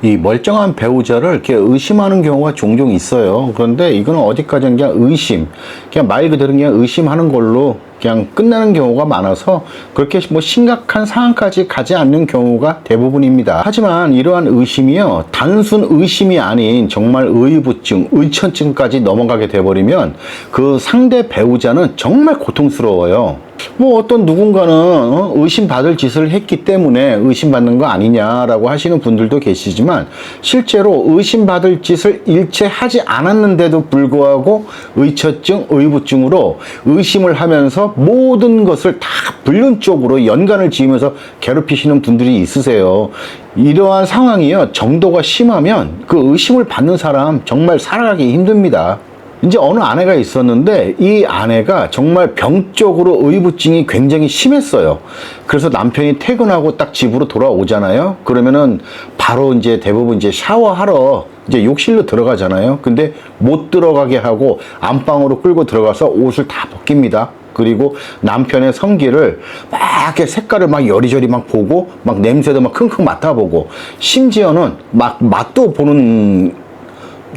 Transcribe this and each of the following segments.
이 멀쩡한 배우자를 이렇게 의심하는 경우가 종종 있어요. 그런데 이거는 어디까지는 그냥 의심, 그냥 말 그대로 그냥 의심하는 걸로 그냥 끝나는 경우가 많아서 그렇게 뭐 심각한 상황까지 가지 않는 경우가 대부분입니다. 하지만 이러한 의심이요, 단순 의심이 아닌 정말 의부증, 의처증까지 넘어가게 돼버리면 그 상대 배우자는 정말 고통스러워요. 뭐 어떤 누군가는 어, 의심받을 짓을 했기 때문에 의심받는 거 아니냐라고 하시는 분들도 계시지만 실제로 의심받을 짓을 일체 하지 않았는데도 불구하고 의처증, 의부증으로 의심을 하면서 모든 것을 다 불륜 쪽으로 연관을 지으면서 괴롭히시는 분들이 있으세요. 이러한 상황이요 정도가 심하면 그 의심을 받는 사람 정말 살아가기 힘듭니다. 이제 어느 아내가 있었는데 이 아내가 정말 병적으로 의부증이 굉장히 심했어요. 그래서 남편이 퇴근하고 딱 집으로 돌아오잖아요. 그러면은 바로 이제 대부분 이제 샤워하러 이제 욕실로 들어가잖아요. 근데 못 들어가게 하고 안방으로 끌고 들어가서 옷을 다 벗깁니다. 그리고 남편의 성기를 막 이렇게 색깔을 막 여리저리 막 보고 막 냄새도 막 킁킁 맡아보고 심지어는 막 맛도 보는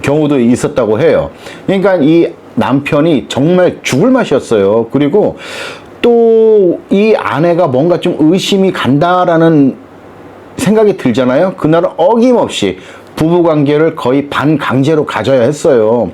경우도 있었다고 해요. 그러니까 이 남편이 정말 죽을 맛이었어요. 그리고 또 이 아내가 뭔가 좀 의심이 간다라는 생각이 들잖아요. 그날은 어김없이 부부 관계를 거의 반강제로 가져야 했어요.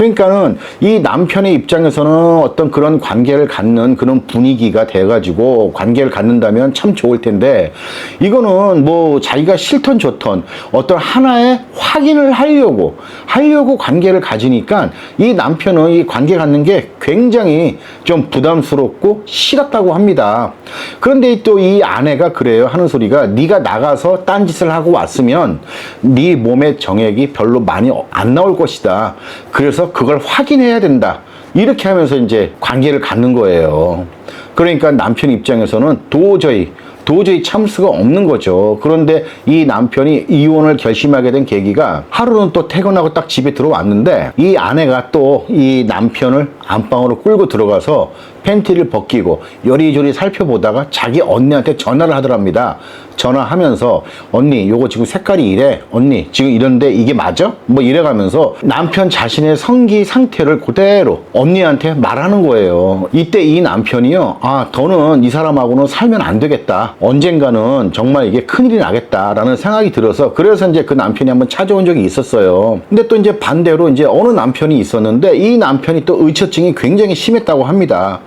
그러니까는 이 남편의 입장에서는 어떤 그런 관계를 갖는 그런 분위기가 돼가지고 관계를 갖는다면 참 좋을 텐데 이거는 뭐 자기가 싫던 좋던 어떤 하나의 확인을 하려고 하려고 관계를 가지니까 이 남편은 이 관계 갖는 게 굉장히 좀 부담스럽고 싫었다고 합니다. 그런데 또 이 아내가 그래요 하는 소리가 네가 나가서 딴짓을 하고 왔으면 네 몸의 정액이 별로 많이 안 나올 것이다. 그래서 그걸 확인해야 된다. 이렇게 하면서 이제 관계를 갖는 거예요. 그러니까 남편 입장에서는 도저히 도저히 참을 수가 없는 거죠. 그런데 이 남편이 이혼을 결심하게 된 계기가 하루는 또 퇴근하고 딱 집에 들어왔는데 이 아내가 또 이 남편을 안방으로 끌고 들어가서 팬티를 벗기고 요리조리 살펴보다가 자기 언니한테 전화를 하더랍니다. 전화하면서 언니 요거 지금 색깔이 이래 언니 지금 이런데 이게 맞아? 뭐 이래가면서 남편 자신의 성기 상태를 그대로 언니한테 말하는 거예요. 이때 이 남편이요 아 더는 이 사람하고는 살면 안 되겠다. 언젠가는 정말 이게 큰일이 나겠다라는 생각이 들어서 그래서 이제 그 남편이 한번 찾아온 적이 있었어요. 근데 또 이제 반대로 이제 어느 남편이 있었는데 이 남편이 또 의처증이 굉장히 심했다고 합니다.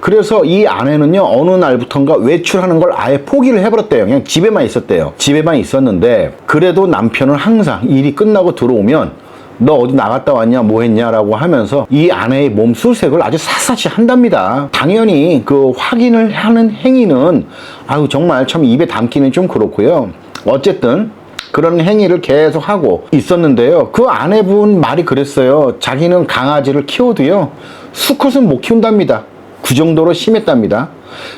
그래서 이 아내는요 어느 날부턴가 외출하는 걸 아예 포기를 해버렸대요. 그냥 집에만 있었대요. 집에만 있었는데 그래도 남편은 항상 일이 끝나고 들어오면 너 어디 나갔다 왔냐 뭐 했냐라고 하면서 이 아내의 몸 수색을 아주 샅샅이 한답니다. 당연히 그 확인을 하는 행위는 아유 정말 참 입에 담기는 좀 그렇고요. 어쨌든 그런 행위를 계속 하고 있었는데요. 그 아내분 말이 그랬어요. 자기는 강아지를 키워도요. 수컷은 못 키운답니다. 그 정도로 심했답니다.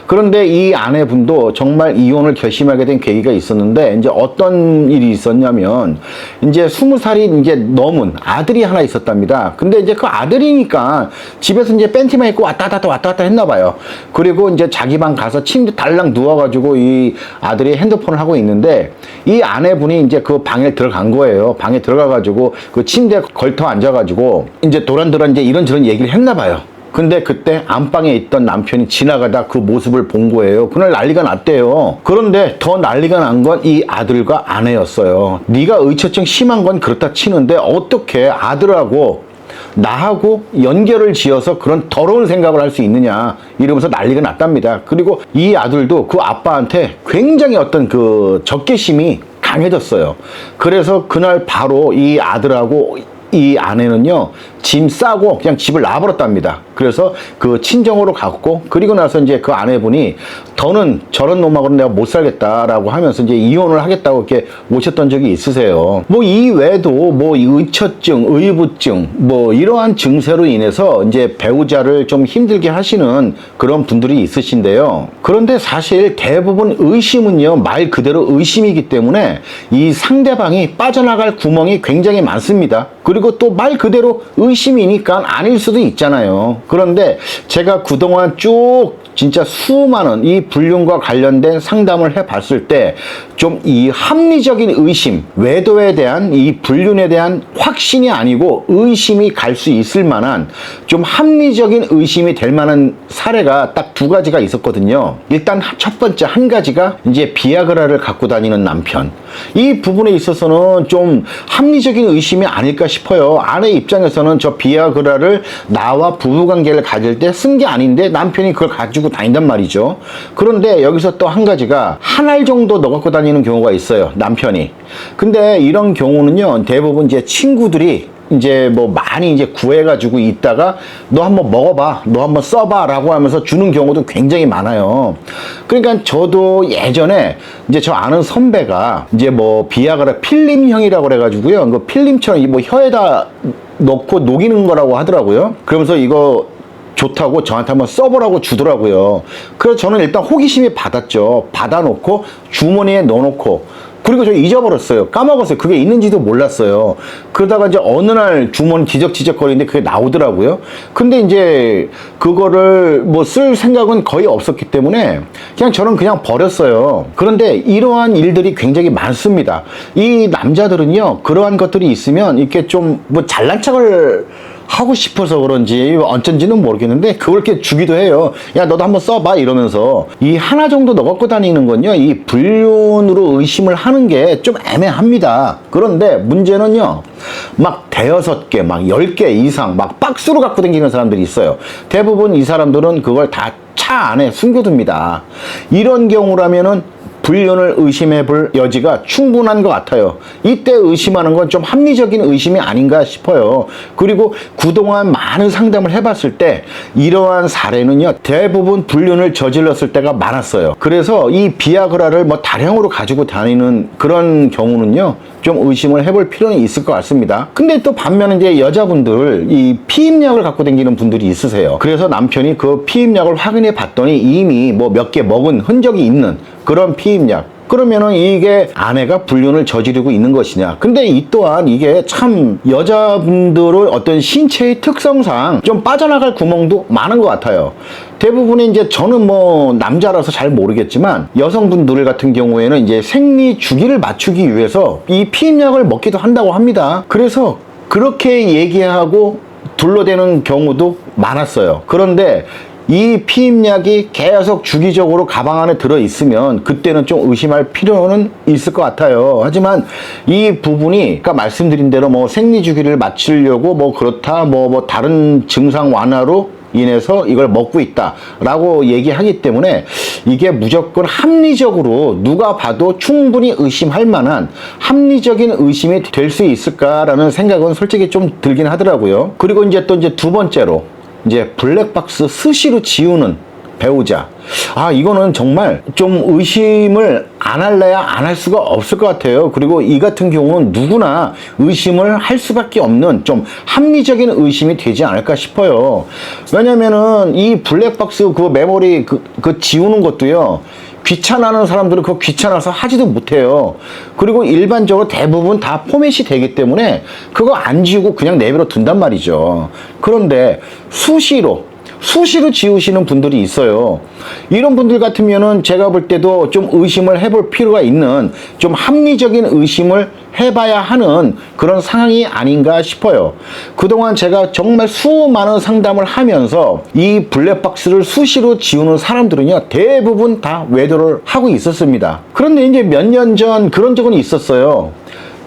그런데 이 아내분도 정말 이혼을 결심하게 된 계기가 있었는데 이제 어떤 일이 있었냐면 이제 스무 살이 이제 넘은 아들이 하나 있었답니다. 근데 이제 그 아들이니까 집에서 이제 팬티만 입고 왔다 갔다 왔다 갔다 했나 봐요. 그리고 이제 자기 방 가서 침대 달랑 누워가지고 이 아들이 핸드폰을 하고 있는데 이 아내분이 이제 그 방에 들어간 거예요. 방에 들어가가지고 그 침대에 걸터 앉아가지고 이제 도란도란 이제 이런저런 얘기를 했나 봐요. 근데 그때 안방에 있던 남편이 지나가다 그 모습을 본 거예요. 그날 난리가 났대요. 그런데 더 난리가 난 건 이 아들과 아내였어요. 네가 의처증 심한 건 그렇다 치는데 어떻게 아들하고 나하고 연결을 지어서 그런 더러운 생각을 할 수 있느냐 이러면서 난리가 났답니다. 그리고 이 아들도 그 아빠한테 굉장히 어떤 그 적개심이 강해졌어요. 그래서 그날 바로 이 아들하고 이 아내는요 짐 싸고 그냥 집을 놔버렸답니다. 그래서 그 친정으로 갔고 그리고 나서 이제 그 아내분이 더는 저런 놈하고는 내가 못 살겠다라고 하면서 이제 이혼을 하겠다고 이렇게 오셨던 적이 있으세요. 뭐 이 외에도 뭐 의처증, 의부증 뭐 이러한 증세로 인해서 이제 배우자를 좀 힘들게 하시는 그런 분들이 있으신데요. 그런데 사실 대부분 의심은요 말 그대로 의심이기 때문에 이 상대방이 빠져나갈 구멍이 굉장히 많습니다. 그리고 또 말 그대로 의심 의심이니까 아닐 수도 있잖아요. 그런데 제가 그동안 쭉 진짜 수많은 이 불륜과 관련된 상담을 해 봤을 때 좀 이 합리적인 의심, 외도에 대한 이 불륜에 대한 확신이 아니고 의심이 갈 수 있을 만한 좀 합리적인 의심이 될 만한 사례가 딱 두 가지가 있었거든요. 일단 첫 번째 한 가지가 이제 비아그라를 갖고 다니는 남편. 이 부분에 있어서는 좀 합리적인 의심이 아닐까 싶어요. 아내 입장에서는 저 비아그라를 나와 부부관계를 가질 때 쓴 게 아닌데 남편이 그걸 가지고 다닌단 말이죠. 그런데 여기서 또 한 가지가 한 알 정도 넣어 갖고 다니는 경우가 있어요. 남편이. 근데 이런 경우는요. 대부분 이제 친구들이 이제 뭐 많이 이제 구해가지고 있다가 너 한번 먹어봐, 너 한번 써봐 라고 하면서 주는 경우도 굉장히 많아요. 그러니까 저도 예전에 이제 저 아는 선배가 이제 뭐 비아그라 필름형이라고 그래가지고요. 그 필름처럼 이 뭐 혀에다 넣고 녹이는 거라고 하더라고요. 그러면서 이거 좋다고 저한테 한번 써보라고 주더라고요. 그래서 저는 일단 호기심이 받았죠. 받아놓고 주머니에 넣어놓고 그리고 저 잊어버렸어요. 까먹었어요. 그게 있는지도 몰랐어요. 그러다가 이제 어느 날 주머니 지적지적거리는데 그게 나오더라고요. 근데 이제 그거를 뭐 쓸 생각은 거의 없었기 때문에 그냥 저는 그냥 버렸어요. 그런데 이러한 일들이 굉장히 많습니다. 이 남자들은요, 그러한 것들이 있으면 이렇게 좀 뭐 잘난 척을 하고 싶어서 그런지 어쩐지는 모르겠는데 그걸 이렇게 주기도 해요. 야 너도 한번 써봐 이러면서 이 하나 정도 넣어 갖고 다니는 건요. 이 불륜으로 의심을 하는 게 좀 애매합니다. 그런데 문제는요. 막 대여섯 개, 막 열 개 이상 막 박스로 갖고 다니는 사람들이 있어요. 대부분 이 사람들은 그걸 다 차 안에 숨겨둡니다. 이런 경우라면은 불륜을 의심해 볼 여지가 충분한 것 같아요. 이때 의심하는 건 좀 합리적인 의심이 아닌가 싶어요. 그리고 그동안 많은 상담을 해봤을 때 이러한 사례는요, 대부분 불륜을 저질렀을 때가 많았어요. 그래서 이 비아그라를 뭐 다량으로 가지고 다니는 그런 경우는요, 좀 의심을 해볼 필요는 있을 것 같습니다. 근데 또 반면에 이제 여자분들 이 피임약을 갖고 다니는 분들이 있으세요. 그래서 남편이 그 피임약을 확인해 봤더니 이미 뭐 몇 개 먹은 흔적이 있는 그런 피임약. 그러면은 이게 아내가 불륜을 저지르고 있는 것이냐. 근데 이 또한 이게 참 여자분들의 어떤 신체의 특성상 좀 빠져나갈 구멍도 많은 것 같아요. 대부분의 이제 저는 뭐 남자라서 잘 모르겠지만 여성분들 같은 경우에는 이제 생리 주기를 맞추기 위해서 이 피임약을 먹기도 한다고 합니다. 그래서 그렇게 얘기하고 둘러대는 경우도 많았어요. 그런데 이 피임약이 계속 주기적으로 가방 안에 들어 있으면 그때는 좀 의심할 필요는 있을 것 같아요. 하지만 이 부분이 아까 말씀드린 대로 뭐 생리 주기를 맞추려고 뭐 그렇다 뭐뭐 다른 증상 완화로 인해서 이걸 먹고 있다라고 얘기하기 때문에 이게 무조건 합리적으로 누가 봐도 충분히 의심할 만한 합리적인 의심이 될 수 있을까라는 생각은 솔직히 좀 들긴 하더라고요. 그리고 이제 또 이제 두 번째로 이제 블랙박스 스시로 지우는 배우자. 아, 이거는 정말 좀 의심을 안 할래야 안 할 수가 없을 것 같아요. 그리고 이 같은 경우는 누구나 의심을 할 수밖에 없는 좀 합리적인 의심이 되지 않을까 싶어요. 왜냐면은 이 블랙박스 그 메모리 그, 그 지우는 것도요. 귀찮아하는 사람들은 그거 귀찮아서 하지도 못해요. 그리고 일반적으로 대부분 다 포맷이 되기 때문에 그거 안 지우고 그냥 내버려 둔단 말이죠. 그런데 수시로 수시로 지우시는 분들이 있어요. 이런 분들 같으면은 제가 볼 때도 좀 의심을 해볼 필요가 있는 좀 합리적인 의심을 해봐야 하는 그런 상황이 아닌가 싶어요. 그동안 제가 정말 수많은 상담을 하면서 이 블랙박스를 수시로 지우는 사람들은요, 대부분 다 외도를 하고 있었습니다. 그런데 이제 몇 년 전 그런 적은 있었어요.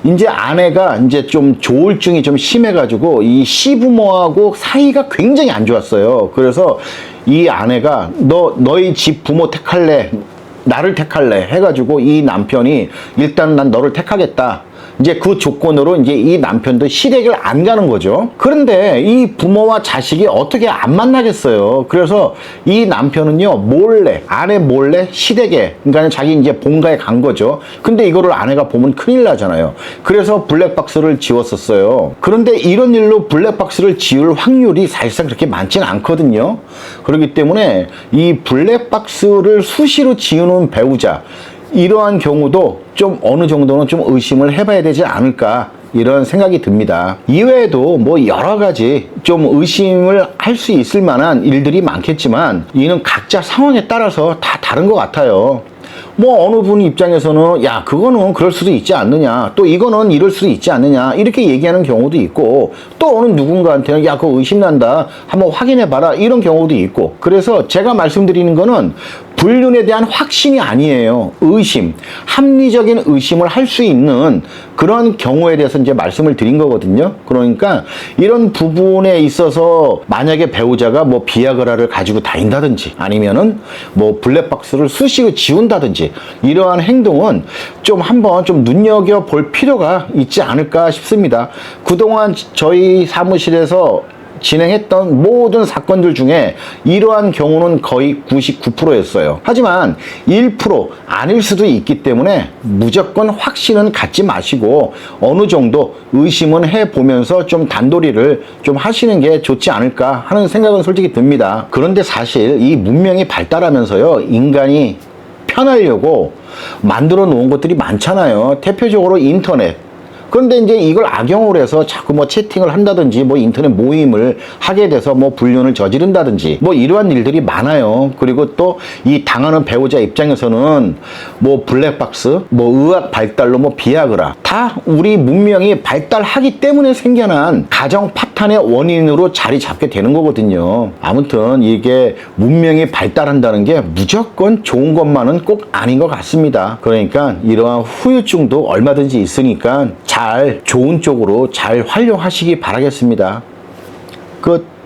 이제 아내가 이제 좀 조울증이 좀 심해가지고 이 시부모하고 사이가 굉장히 안 좋았어요. 그래서 이 아내가 너 너희 집 부모 택할래? 나를 택할래? 해가지고 이 남편이 일단 난 너를 택하겠다. 이제 그 조건으로 이제 이 남편도 시댁을 안 가는 거죠. 그런데 이 부모와 자식이 어떻게 안 만나겠어요. 그래서 이 남편은요, 몰래, 아내 몰래 시댁에, 그러니까 자기 이제 본가에 간 거죠. 근데 이거를 아내가 보면 큰일 나잖아요. 그래서 블랙박스를 지웠었어요. 그런데 이런 일로 블랙박스를 지울 확률이 사실상 그렇게 많지는 않거든요. 그렇기 때문에 이 블랙박스를 수시로 지우는 배우자, 이러한 경우도 좀 어느 정도는 좀 의심을 해봐야 되지 않을까 이런 생각이 듭니다. 이외에도 뭐 여러 가지 좀 의심을 할 수 있을 만한 일들이 많겠지만 이는 각자 상황에 따라서 다 다른 것 같아요. 뭐 어느 분 입장에서는 야 그거는 그럴 수도 있지 않느냐 또 이거는 이럴 수도 있지 않느냐 이렇게 얘기하는 경우도 있고 또 어느 누군가한테는 야 그거 의심난다 한번 확인해 봐라 이런 경우도 있고 그래서 제가 말씀드리는 거는 불륜에 대한 확신이 아니에요 의심 합리적인 의심을 할 수 있는 그런 경우에 대해서 이제 말씀을 드린 거거든요 그러니까 이런 부분에 있어서 만약에 배우자가 뭐 비아그라를 가지고 다닌다든지 아니면은 뭐 블랙박스를 수시로 지운다든지 이러한 행동은 좀 한번 좀 눈여겨 볼 필요가 있지 않을까 싶습니다. 그동안 저희 사무실에서 진행했던 모든 사건들 중에 이러한 경우는 거의 99%였어요. 하지만 1% 아닐 수도 있기 때문에 무조건 확신은 갖지 마시고 어느 정도 의심은 해 보면서 좀 단도리를 좀 하시는 게 좋지 않을까 하는 생각은 솔직히 듭니다. 그런데 사실 이 문명이 발달하면서요, 인간이 편하려고 만들어 놓은 것들이 많잖아요. 대표적으로 인터넷. 그런데 이제 이걸 악용을 해서 자꾸 뭐 채팅을 한다든지 뭐 인터넷 모임을 하게 돼서 뭐 불륜을 저지른다든지 뭐 이러한 일들이 많아요. 그리고 또 이 당하는 배우자 입장에서는 뭐 블랙박스, 뭐 의학 발달로 뭐 비아그라 다 우리 문명이 발달하기 때문에 생겨난 가정 파탄의 원인으로 자리 잡게 되는 거거든요. 아무튼 이게 문명이 발달한다는 게 무조건 좋은 것만은 꼭 아닌 것 같습니다. 그러니까 이러한 후유증도 얼마든지 있으니까 잘 좋은 쪽으로 잘 활용하시기 바라겠습니다. 끝.